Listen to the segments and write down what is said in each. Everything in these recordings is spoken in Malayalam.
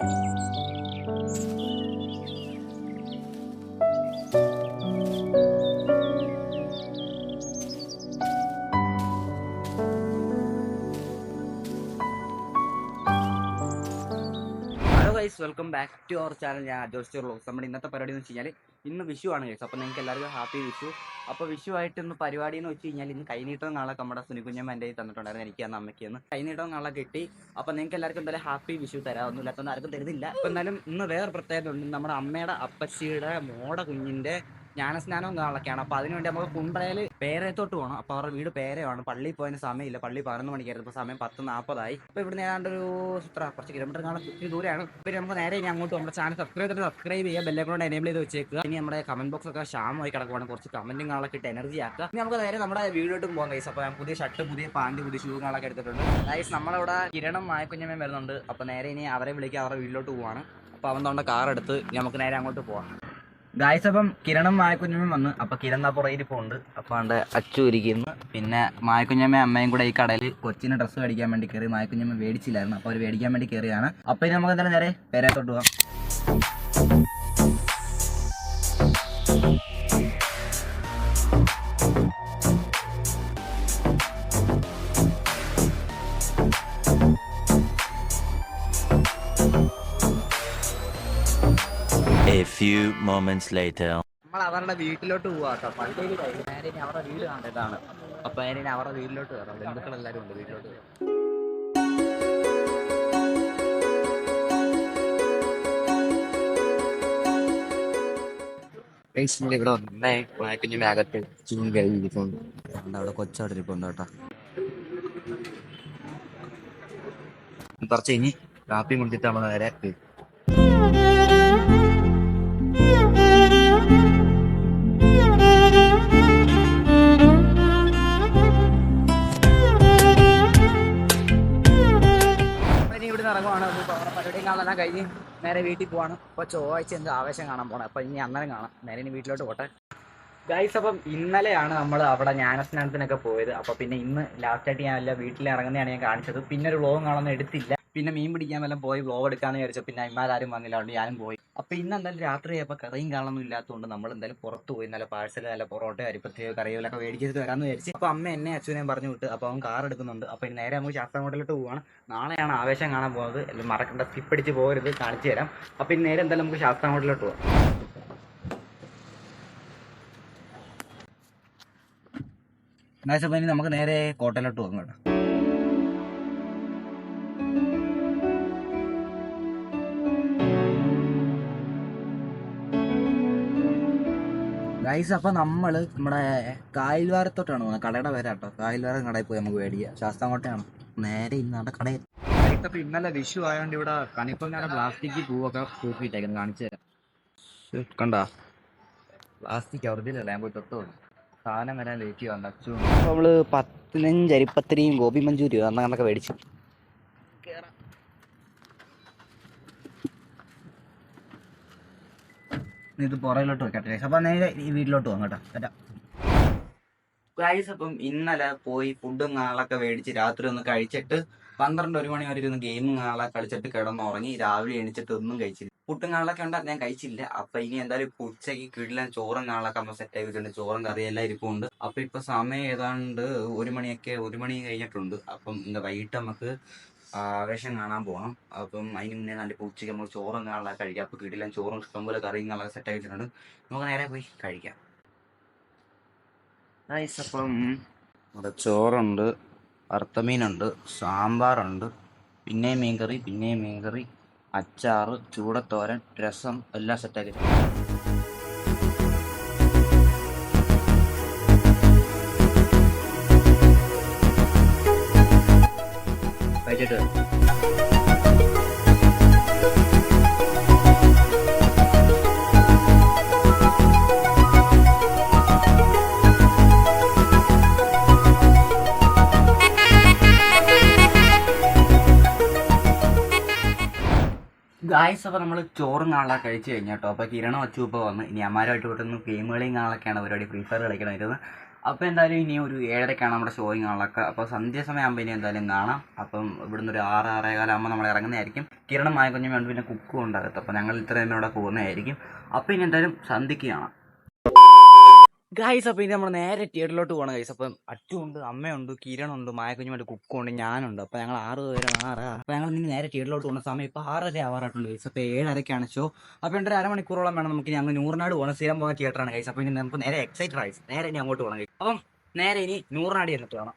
Guys welcome back to our channel ഞാൻ അജോസ് വ്ളോഗ്സ് നമ്മുടെ ഇന്നത്തെ പരിപാടി എന്ന് വെച്ച് കഴിഞ്ഞാൽ ഇന്ന് വിഷു ആണ് കേസ് അപ്പോൾ നിങ്ങൾക്ക് എല്ലാവർക്കും ഹാപ്പി വിഷു. അപ്പോൾ വിഷു ആയിട്ട് ഇന്ന് പരിപാടി എന്ന് വെച്ച് കഴിഞ്ഞാൽ ഇന്ന് കൈനീട്ടം നാളെ നമ്മുടെ സുനികുഞ്ഞമ്മ എന്റെ തന്നിട്ടുണ്ടായിരുന്നു. എനിക്ക് അമ്മയ്ക്ക് കൈനീട്ടം നാളെ കിട്ടി. അപ്പോൾ നിങ്ങൾക്ക് എല്ലാവർക്കും എന്തായാലും ഹാപ്പി വിഷു തരാം ഒന്നും ആർക്കും തരുന്നില്ല. അപ്പോൾ എന്തായാലും ഇന്ന് വേറെ പ്രത്യേകത ഉണ്ട്. നമ്മുടെ അമ്മയുടെ അപ്പച്ചിയുടെ മോടെ കുഞ്ഞിന്റെ ജ്ഞാനസ്നാനവും നാളൊക്കെയാണ് അപ്പോൾ അതിനുവേണ്ടി നമുക്ക് കുണ്ടറയിൽ പേരയത്തോട്ട് പോകണം അപ്പോൾ അവരുടെ വീട് പേരയാണ്. പള്ളിയിൽ പോയതിന് സമയമില്ല. പള്ളി പതിനൊന്ന് മണിക്കായിരുന്നു. ഇപ്പോൾ സമയം പത്ത് നാൽപ്പതായി. അപ്പോൾ ഇവിടുന്ന് ഏതാണ്ട് ഒരു എത്ര? കുറച്ച് കിലോമീറ്റർ കാണാൻ ഒത്തിരി ദൂരെയാണ്. ഇവർ നമുക്ക് നേരെ ഇനി അങ്ങോട്ട് നമ്മുടെ ചാനൽ സബ്സ്ക്രൈബ് ചെയ്ത് സബ്സ്ക്രൈബ് ചെയ്യുക. ബെല്ലൈക്കോണ്ട് എനേബിൾ ചെയ്ത് വെച്ചേക്കുക. ഇനി നമ്മുടെ കമന്റ് ബോക്സ് ഒക്കെ ക്ഷാമമായി കിടക്കുവാണ്. കുറച്ച് കമന്റും കാണാനൊക്കെ ഇട്ട് എനർജി ആക്കുക. ഇനി നമുക്ക് നേരെ നമ്മുടെ വീടോട്ടും പോകാം ഗൈസ് അപ്പോൾ ഞാൻ പുതിയ ഷർട്ട് പുതിയ പാന്റ് പുതിയ ഷൂ കാണാനൊക്കെ എടുത്തിട്ടുണ്ട്. ഗൈസ് നമ്മളവിടെ കിരണം മായക്കുഞ്ഞമ്മയും വരുന്നുണ്ട്. അപ്പോൾ നേരെ ഇനി അവരെ വിളിക്കുക അവരുടെ വീട്ടിലോട്ട് പോവാണ്. അപ്പോൾ അവൻ തൊണ്ട കാർ എടുത്ത് നമുക്ക് നേരെ അങ്ങോട്ട് പോവാം. ഗായ്സ് അപ്പം കിരണം മായക്കുഞ്ഞമ്മയും വന്ന്. അപ്പൊ കിരൺ ആ പുറകിൽ പോകുന്നുണ്ട് അപ്പൊ അവിടെ അച്ചു ഇരിക്കുന്നു. പിന്നെ മായക്കുഞ്ഞമ്മ അമ്മയും കൂടെ ഈ കടയിൽ കൊച്ചിന് ഡ്രസ്സ് മേടിക്കാൻ വേണ്ടി കയറി മായക്കുഞ്ഞമ്മ മേടിച്ചില്ലായിരുന്നു. അപ്പൊ അവർ മേടിക്കാൻ വേണ്ടി കയറിയാണ് അപ്പൊ ഇനി നമുക്ക് എന്തായാലും നേരെ പേരത്തോട്ട് പോവാം. A few moments later. നമ്മൾ അവരുടെ വീട്ടിലോട്ട് പോവാ കേട്ടോ. പള്ളിയിൽ കഴിഞ്ഞ് നേരെ അവരുടെ വീട് കണ്ടിട്ടാണ് അപ്പൊ നേരെ അവരുടെ വീട്ടിലോട്ട് കയറാം ബന്ധുക്കൾ എല്ലാവരും ഉണ്ട് വീട്ടിലോട്ട് കയറാം പേഷ്യന്റ് ഇവിടെ വന്നേ. കുഞ്ഞു മേഘത്തിൽ ചൂട് കഴിഞ്ഞിരിപ്പുണ്ട് അവിടെ കൊച്ചവിടെ ഇരിപ്പുണ്ട് കേട്ടോ. കുറച്ച് ഇനി കാപ്പി കുടിച്ചിട്ട് നമ്മൾ നേരെ നേരെ വീട്ടിൽ പോവാണ്. അപ്പൊ ചൊവ്വാഴ്ച എന്ത് ആവേശം കാണാൻ പോകണം അപ്പൊ ഇനി അന്നേരം കാണാം. നേരെ ഇനി വീട്ടിലോട്ട് പോട്ടെ. ഗൈസ് അപ്പം ഇന്നലെയാണ് നമ്മൾ അവിടെ ജ്ഞാനസ്നാനത്തിനൊക്കെ പോയത്. അപ്പൊ പിന്നെ ഇന്ന് ലാസ്റ്റ് ആയിട്ട് ഞാൻ എല്ലാം വീട്ടിൽ ഇറങ്ങുന്നതാണ് ഞാൻ കാണിച്ചത്. പിന്നെ ഒരു വ്ളോഗും കാണാൻ എടുത്തില്ല. പിന്നെ മീൻ പിടിക്കാൻ വല്ല പോയി വ്ലോഗ് എടുക്കാന്ന് വിചാരിച്ചു പിന്നെ അമ്മമാരും വന്നില്ല അതുകൊണ്ട് ഞാനും പോയി. അപ്പൊ ഇന്ന് എന്തായാലും രാത്രി ആയപ്പോൾ കറിയും കാണാനൊന്നും ഇല്ലാത്തതുകൊണ്ട് നമ്മൾ എന്തായാലും പുറത്ത് പോയി നല്ല പാഴ്സൽ നല്ല പൊറോട്ട അരിപ്പത്തിയോ കറികളൊക്കെ മേടിച്ചിട്ട് വരാമെന്ന് വിചാരിച്ചു. അപ്പൊ അമ്മ എന്നെ അച്ഛനെയും പറഞ്ഞു വിട്ട് അപ്പൊ അവൻ കാർ എടുക്കുന്നുണ്ട്. അപ്പൊ നേരെ നമുക്ക് ശാസ്താംകോട്ടിലോട്ട് പോവാണ്. നാളെയാണ് ആവേശം കാണാൻ പോകുന്നത് മറക്കണ്ട സ്കിപ്പ് അടിച്ച് പോകരുത് കാണിച്ചു തരാം. അപ്പൊ ഇനി നേരെ എന്തായാലും നമുക്ക് ശാസ്താംകോട്ടിലോട്ട് പോവാം. എന്നാ വെച്ചപ്പോ ഇനി നമുക്ക് നേരെ കോട്ടയിലോട്ട് പോകും കേട്ടോ. ഗൈസ് അപ്പോൾ നമ്മൾ നമ്മുടെ കായൽവാരത്തോട്ടാണ് പോകുന്നത്. കടയുടെ പേരാ കേട്ടോ കായൽവാരം കടയിൽ പോയി നമുക്ക് മേടിക്കുക ശാസ്താംകോട്ടയാണ്. നേരെ ഇന്ന് നമ്മുടെ കടയിൽ. ഗൈസ് അപ്പോൾ ഇന്നലെ വിഷു ആയതുകൊണ്ട് ഇവിടെ കണിപ്പങ്ങാന പ്ലാസ്റ്റിക് പൂവൊക്കെ തൂക്കിയിട്ടേക്കുന്നു. കാണിച്ചു തരാം. കണ്ട? പ്ലാസ്റ്റിക് ഒറിജിനല്ല ഞാൻ പോയി തൊട്ടു സാധനം വരാൻ ലേറ്റ് ചെയ്യാൻ അച്ചു. നമ്മൾ പതിനഞ്ച് അരിപ്പത്തിരിയും ഗോപി മഞ്ചൂരിയോ അന്നങ്ങനൊക്കെ മേടിച്ചു. ഇത് പുറകിലോട്ട് വെക്കട്ടെ അപ്പം നേരെ ഈ വീട്ടിലോട്ട് പോകാം കേട്ടോ. വരാം ഗൈസ് അപ്പം ഇന്നലെ പോയി ഫുഡും കാണലൊക്കെ മേടിച്ച് രാത്രി ഒന്ന് കഴിച്ചിട്ട് പന്ത്രണ്ട് ഒരു മണി വരെ ഇരുന്ന് ഗെയിമും കാണാൻ കളിച്ചിട്ട് കിടന്നുറങ്ങി. രാവിലെ എണിച്ചിട്ട് ഒന്നും കഴിച്ചില്ല. പുട്ടും കാണലൊക്കെ ഉണ്ടാ ഞാൻ കഴിച്ചില്ല. അപ്പൊ ഇനി എന്തായാലും ഉച്ചയ്ക്ക് കിടിലൻ ചോറും കാണലൊക്കെ നമ്മൾ സെറ്റ് ആക്കിയിട്ടുണ്ട് ചോറും എല്ലാം ഇരിപ്പുണ്ട്. അപ്പൊ ഇപ്പൊ സമയം ഏതാണ്ട് ഒരു മണിയൊക്കെ ഒരു മണി കഴിഞ്ഞിട്ടുണ്ട്. അപ്പം എന്താ വൈകിട്ട് നമുക്ക് ആവേശം കാണാൻ പോകണം അപ്പം അതിന് മുന്നേ നല്ല പൂച്ചയ്ക്ക് ഉച്ചയ്ക്ക് നമ്മൾ ചോറും കാണാൻ കഴിക്കാം. അപ്പൊ കിട്ടില്ല ചോറും ഇഷ്ടംപോലെ കറിയും കാണാൻ സെറ്റ് ആയിട്ടുണ്ട്. നമുക്ക് നേരെ പോയി കഴിക്കാം. നൈസ് അപ്പം. ഇവിടെ ചോറുണ്ട് വറുത്തമീനുണ്ട് സാമ്പാറുണ്ട് പിന്നെയും മീൻകറി പിന്നെയും മീൻകറി അച്ചാറ് ചൂടത്തോരൻ രസം എല്ലാം സെറ്റാക്കി ഗായ്സ് അപ്പോൾ നമ്മൾ ചോറും കാണാൻ കഴിച്ച് കഴിഞ്ഞാട്ടോ അപ്പോൾ കിരണം അച്ചു ഇപ്പോൾ വന്ന്. ഇനി അമ്മാരുമായിട്ട് വിട്ടുന്ന ഗെയിം കളിയും പരിപാടി. ഫ്രീ ഫയർ കളിക്കണമായിരുന്നു അപ്പോൾ എന്തായാലും ഇനി ഒരു ഏഴരക്കാണ് നമ്മുടെ ഷോയും കാണാനൊക്കെ അപ്പോൾ സന്ധ്യാസമയം ആകുമ്പോൾ ഇനി എന്തായാലും കാണാം. അപ്പം ഇവിടുന്ന് ഒരു ആറ് ആറേകാലാകുമ്പോൾ നമ്മൾ ഇറങ്ങുന്നതായിരിക്കും. കിരണം മായ കുഞ്ഞും വേണ്ട പിന്നെ കുക്കും ഉണ്ടാകത്ത്. അപ്പോൾ ഞങ്ങൾ ഇത്രയും ഇവിടെ പോകുന്നതായിരിക്കും. അപ്പോൾ ഇനി എന്തായാലും സന്ധ്യയ്ക്ക് കാണാം. ഗൈസ് അപ്പോൾ ഇനി നമ്മൾ നേരെ തിയേറ്ററിലോട്ട് പോകണം ഗൈസ് അപ്പം അച്ചുണ്ട് അമ്മയുണ്ട് കിരണുണ്ട് മായക്കുഞ്ഞുമായിട്ട് കുക്കുണ്ട് ഞാനുണ്ട്. അപ്പോൾ ഞങ്ങൾ ആറ് പേരും ആറ്. അപ്പോൾ ഞങ്ങൾ ഇനി നേരെ തിയേറ്ററിലോട്ട് പോകുന്ന സമയം ഇപ്പോൾ ആറര ആവാറായിട്ടുണ്ട് ഗൈസ് അപ്പോൾ ഏഴരക്കാണ് ഷോ അപ്പോൾ എന്റെ ഒരു അരമണിക്കൂറോളം വേണം നമുക്ക് ഞങ്ങൾ നൂറിനാട് പോകണം സ്ഥിരം പോകുന്ന തിയേറ്ററാണ് ഗൈസ് അപ്പോൾ ഇനി നമുക്ക് നേരെ എക്സൈറ്റഡ് ആയി. നേരെ ഇനി അങ്ങോട്ട് പോകണം അപ്പം നേരെ ഇനി നൂറിനാട് ചെന്നിട്ട് വേണം.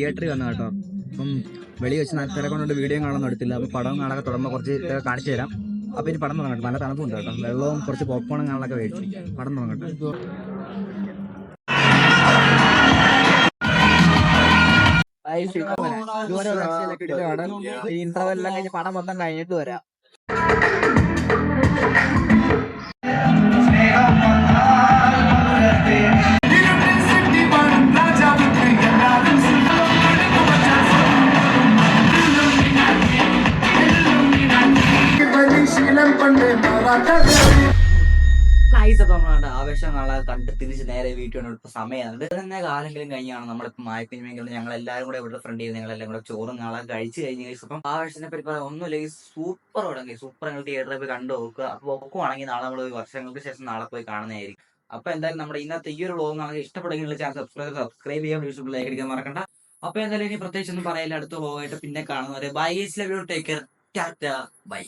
തിയേറ്ററിൽ വന്നു കേട്ടോ. അപ്പം വെളി വെച്ച് നാട്ടുകാരെ കൊണ്ട് വീഡിയോ കാണാൻ എടുത്തില്ല അപ്പോൾ പടം കാണാൻ തുടങ്ങുമ്പോൾ കുറച്ച് കാണിച്ചു തരാം. അപ്പോൾ ഇനി പടം തുടങ്ങട്ടെ. നല്ല തണുപ്പുണ്ട് കേട്ടോ. വെള്ളവും കുറച്ച് പോപ്കോണും കാണാനൊക്കെ മേടിച്ചു പടം തുടങ്ങട്ടെ. ഇന്റർവെല്ലാം കഴിഞ്ഞ് പടം മൊത്തം കഴിഞ്ഞിട്ട് വരാം. ആവേശം കാണാൻ കണ്ട് തിരിച്ച് നേരെ വീട്ടിൽ ഇപ്പൊ സമയമാണ് തന്നെ കാലെങ്കിലും കഴിഞ്ഞാണ് നമ്മളിപ്പോ മായക്കുഞ്ഞുമെങ്കിലും ഞങ്ങൾ എല്ലാവരും കൂടെ ഇവിടെ ഫ്രണ്ട് ചെയ്ത് ഞങ്ങളെല്ലാം കൂടെ ചോറും നാളെ കഴിച്ച് കഴിഞ്ഞ് ഗൈസ് അപ്പം ആവേശത്തിനെ പറ്റി പറയാം ഒന്നുമില്ല ഈ സൂപ്പർ തുടങ്ങി സൂപ്പർ ഞങ്ങൾ തിയേറ്ററിൽ പോയി കണ്ടു നോക്കുക. അപ്പൊ ഒക്കുവാണെങ്കിൽ നാളെ നമ്മൾ വർഷങ്ങൾക്ക് ശേഷം നാളെ പോയി കാണുന്നതായിരിക്കും. അപ്പൊ എന്തായാലും നമ്മുടെ ഇന്നത്തെ ഈ ഒരു വ്ളോഗ് നമുക്ക് ഇഷ്ടപ്പെടുമെങ്കിൽ ചാനൽ സബ്സ്ക്രൈബ് സബ്സ്ക്രൈബ് ചെയ്യാൻ വീഡിയോ ലൈക്ക് അടിക്കാൻ മറക്കണ്ട. അപ്പൊ എന്തായാലും ഇനി പ്രത്യേകിച്ച് ഒന്നും പറയില്ല. അടുത്ത വ്ളോഗായിട്ട് പിന്നെ കാണുന്നവരെ. Bye video take care tata bye